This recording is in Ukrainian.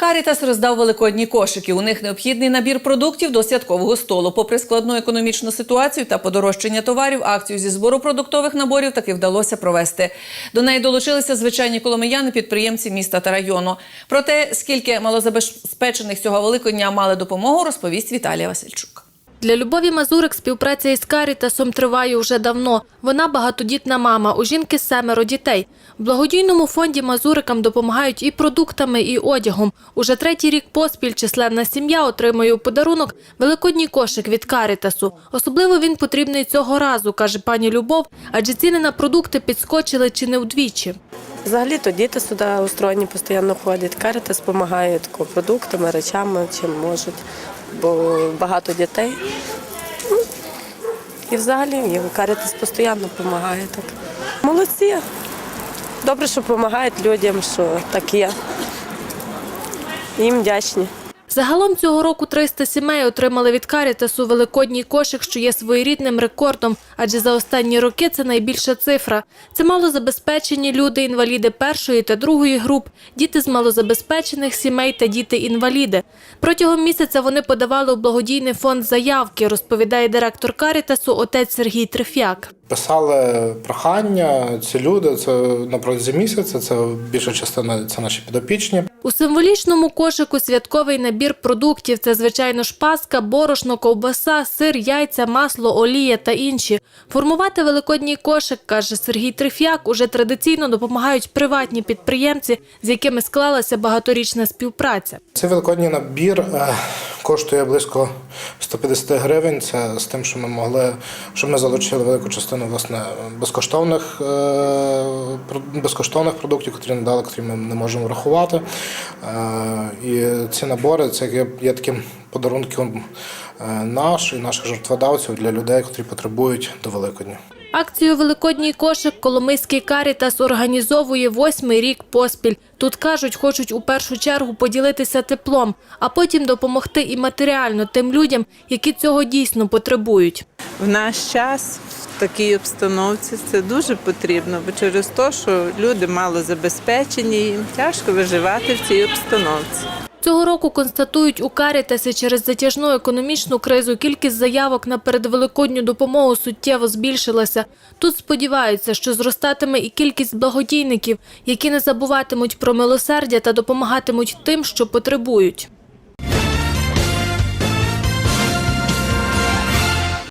Карітас роздав великодні кошики. У них необхідний набір продуктів до святкового столу. Попри складну економічну ситуацію та подорожчання товарів, акцію зі збору продуктових наборів таки вдалося провести. До неї долучилися звичайні коломияни, підприємці міста та району. Про те, скільки малозабезпечених цього великодня мали допомогу, розповість Віталія Васильчук. Для Любові Мазурик співпраця із Карітасом триває уже давно. Вона багатодітна мама, у жінки семеро дітей. В благодійному фонді Мазурикам допомагають і продуктами, і одягом. Уже третій рік поспіль численна сім'я отримує у подарунок великодній кошик від Карітасу. Особливо він потрібний цього разу, каже пані Любов, адже ціни на продукти підскочили чи не вдвічі. Взагалі то діти сюди устроєні постійно ходять. Карітас допомагає продуктами, речами, чим можуть, бо багато дітей. Ну, І взагалі Карітас постійно допомагає так. Молодці. Добре, що допомагають людям, що так є. Їм вдячні. Загалом цього року 300 сімей отримали від Карітасу великодній кошик, що є своєрідним рекордом, адже за останні роки це найбільша цифра. Це малозабезпечені люди, інваліди першої та другої груп, діти з малозабезпечених сімей та діти-інваліди. Протягом місяця вони подавали у благодійний фонд заявки, розповідає директор Карітасу отець Сергій Трифяк. Писали прохання, ці люди, це на протязі місяця, це більша частина це наші підопічні. У символічному кошику святковий набір продуктів це, звичайно, ж паска, борошно, ковбаса, сир, яйця, масло, олія та інші. Формувати великодній кошик, каже Сергій Трифяк, уже традиційно допомагають приватні підприємці, з якими склалася багаторічна співпраця. Цей великодній набір е, коштує близько 150 гривень. Це з тим, що ми могли, що ми залучили велику частину власне безкоштовних, е, безкоштовних продуктів, які надали, які ми не можемо врахувати. Е, І ці набори це є, таким подарунком е, наш і наших жертводавців для людей, які потребують до Великодня. Акцію Великодній кошик Коломийський Карітас організовує восьмий рік поспіль. Тут кажуть, хочуть у першу чергу поділитися теплом, а потім допомогти і матеріально тим людям, які цього дійсно потребують. в наш час в такій обстановці це дуже потрібно, бо через те, що люди мало забезпечені, їм тяжко виживати в цій обстановці. Цього року констатують у Карітасі через затяжну економічну кризу кількість заявок на передвеликодню допомогу суттєво збільшилася. Тут сподіваються, що зростатиме і кількість благодійників, які не забуватимуть про милосердя та допомагатимуть тим, що потребують.